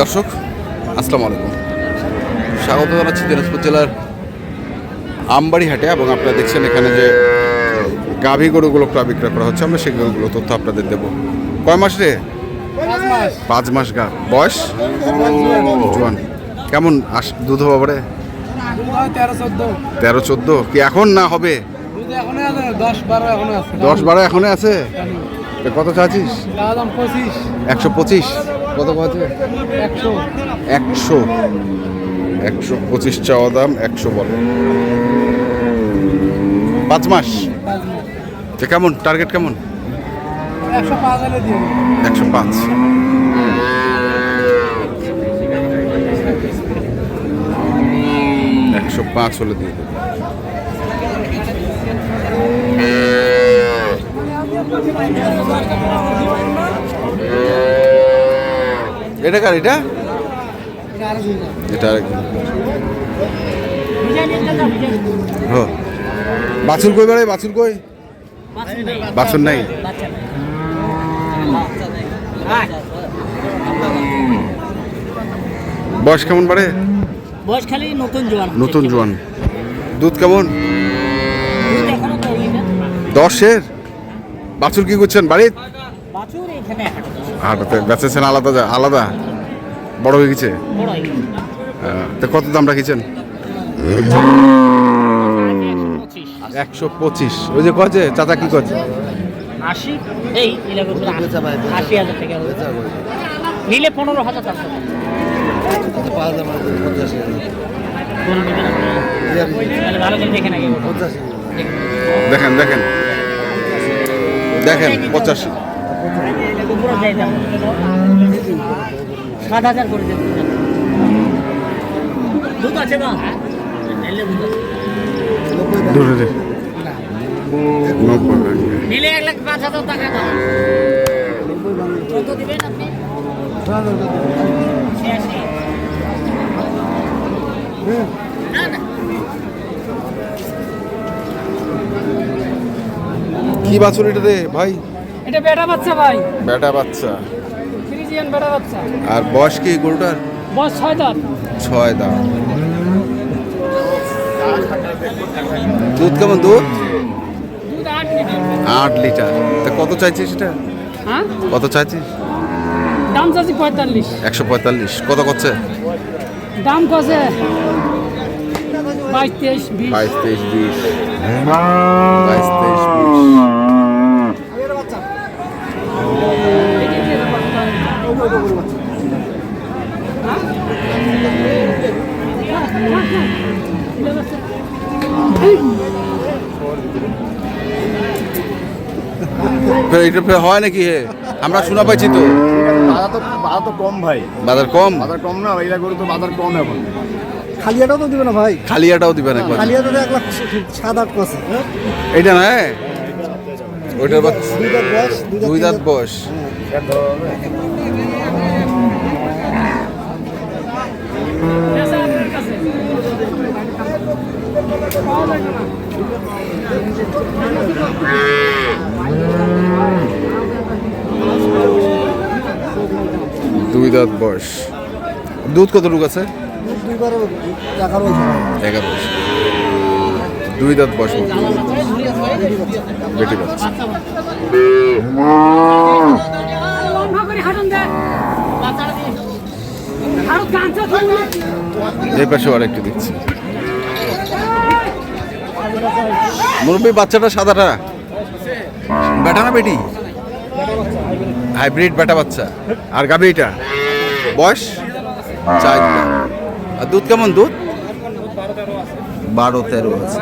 দর্শক আসসালামু আলাইকুম। স্বাগত জানাচ্ছি দিনাজপুর জেলার আমবাড়ি হাটে এবং আপনারা দেখছেন এখানে যে গাভী গরুগুলো প্রায় বিক্রয় করা হচ্ছে। আমরা সেই গরুগুলো তথ্য আপনাদের দেবো। কয় মাস রে? পাঁচ মাস গা। বয়স? জোয়ান কেমন আস দুধ হবে বাবারে তেরো চোদ্দ। কি এখন না হবে? দশ বারো এখনও আছে? কত চাচ্ছিস? একশো পঁচিশ? কত আছে একশো। একশো? একশো পঁচিশ চাওয়া দাম একশো বলে। পাঁচ মাস? তো কেমন? টার্গেট কেমন। একশো পাঁচ। একশো পাঁচ হলে দিয়ে দেবো। এটা কার এটা? এটা ও। বাছুর কই বেড়াই বাছুর কই? বাছুর নাই? বয়স কেমন বাড়ে? বয়স খালি নতুন জোয়ান নতুন জোয়ান। দুধ কেমন? দশের? বাছুর কি করছেন বাড়ির? হাটাতে বেচেছেন আলাদা আলাদা? বড় হয়ে গেছে? হয়ে তো কত দাম রাখিছেন? একশো পঁচিশ। ওই যে কছে চাচা কি করছে। নিলে পনেরো হাজার। দেখেন দেখেন। দেখেন পঁচাশি। সাত হাজার করে আছে না? নিলে এক লাখ পাঁচ হাজার টাকা দাম। কত দিবেন আপনি? না না। কি বাছুর এটা রে ভাই? এটা বেটা বাচ্চা ভাই। বেটা বাচ্চা। ফ্রিজিয়ান বেটা বাচ্চা। আর বয়স কি গরুটার? বয়স ছয় দাঁত। ছয় দাম দুধ কেমন দুধ? দুধ আট লিটার। তা কত চাইছিস এটা? হ্যাঁ? কত চাইছিস? দাম চাচ্ছি পঁয়তাল্লিশ। একশো পঁয়তাল্লিশ। কত করছে? দাম কছে বাইশ তেইশ বিশ। বাইশ তেইশ বিশ। বাইশ তেইশ বিশ। এটা হয় নাকি হে? আমরা শোনা পাইছি তো। বাজার তো বাজার তো কম ভাই। বাজার কম? বাজার কম না এইটা গরু তো বাজার কম এখন। খালিয়াটাও তো দিবে না ভাই। খালিয়াটাও দিবেন একবার। খালিয়াটা এক লাখ সাত আট মাসে এইটা না হ্যাঁ? ওইটার দুই দাঁত বয়স দুই দাঁত বয়স। দুই দাঁত বয়স। দুধ কতটুকু আছে? টাকার এগারো দুই দাঁত বয়স। বেটি বাচ্চা। এই পাশে আর একটু দিচ্ছি মুরব্বী বাচ্চাটা সাদাটা। বেটা না বেটি? হাইব্রিড বেটা বাচ্চা। আর গাবি এটা? বয়স? চার আর দুধ কেমন দুধ? বারো তেরো আছে।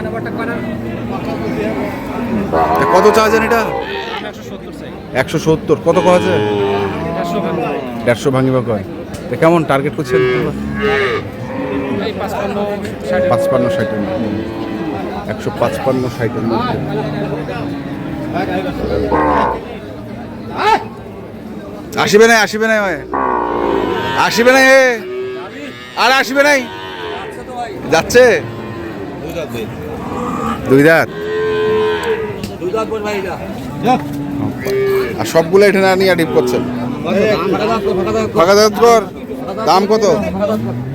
কত চার্জেন এটা? একশো সত্তর। কত কয় আছে? দেড়শো ভাঙিবা কয়। তা কেমন টার্গেট করছেন? পাঁচপান্ন ষাটের মধ্যে একশো পাঁচপান্ন ষাটের মধ্যে। আসিবে নাই আসিবে নাই। আসিবে নাই আর আসিবে নাই। যাচ্ছে? দুই দাঁত। আর সবগুলো এখানে নিয়ে ডিপ করছেন। ফাঁকা দাঁত কর। দাম কত?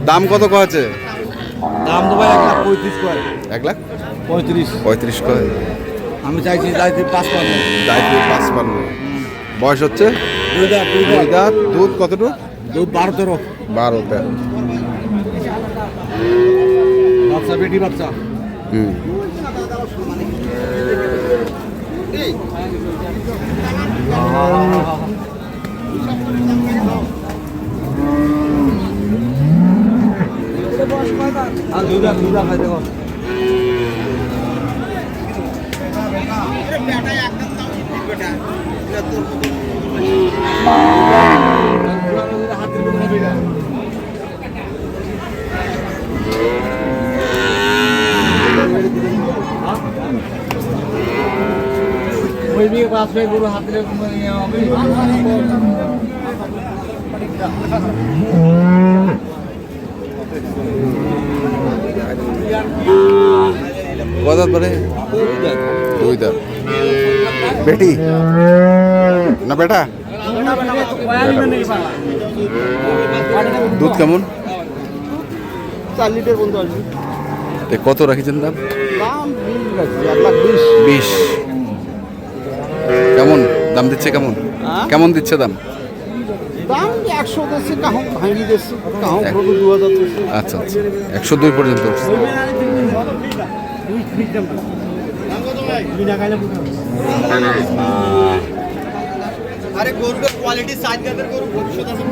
দাম কত কয়েছে দাম তো ভাই এক লাখ পঁয়ত্রিশ এক লাখ? পঁয়ত্রিশ। পঁয়ত্রিশ কয়? আমি চাইছি চাইছি পাঁচ পাঁচ দায়িত্ব পাঁচপান্ন। বয়স হচ্ছে? দুই দাঁত দুই দাঁত দুধ কতটুকু? দুধ বারো তেরো বারো তেরো। বাচ্চা বেটি বাচ্চা। হুম। আর দুই দাঁত দুই দাঁত খাই দেখো ওই দিকে পাঁচ ভাই গরু হাত দিলে মানে দুই দাঁত বেটি। না বেটা? দুধ কেমন? চার লিটার বলতে আসবে কত রাখিছেন দাম? বিশ কেমন? দাম দিচ্ছে কেমন? কেমন দিচ্ছে দাম? দাম একশো দিচ্ছে কাহন ভাঙি দিচ্ছে কাহন এক- প্রভু দু হাজার আচ্ছা আচ্ছা। একশো দুই পর্যন্ত। আরে গরুটা কোয়ালিটি সাইজ গাদের গরু ভবিষ্যৎ আছে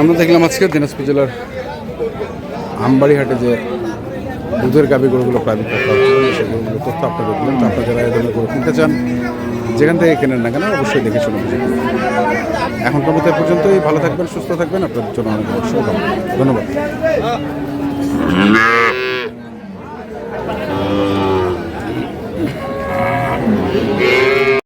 আমরা দেখলাম আজকে দিনাজপুর জেলার আমবাড়ি হাটে যে দুধের গাভি গরুগুলো বিক্রি হচ্ছে। সেগুলো তথ্য আপনাদের দিলেন তো আপনারা যারা এই করে কিনতে চান, যেখান থেকে কেনেন না কেন অবশ্যই দেখে শুনে বুঝে কিনবেন। এখন পর্যন্ত এ পর্যন্তই, ভালো থাকবেন, সুস্থ থাকবেন, আপনাদের জন্য অনেক অবশ্যই ধন্যবাদ।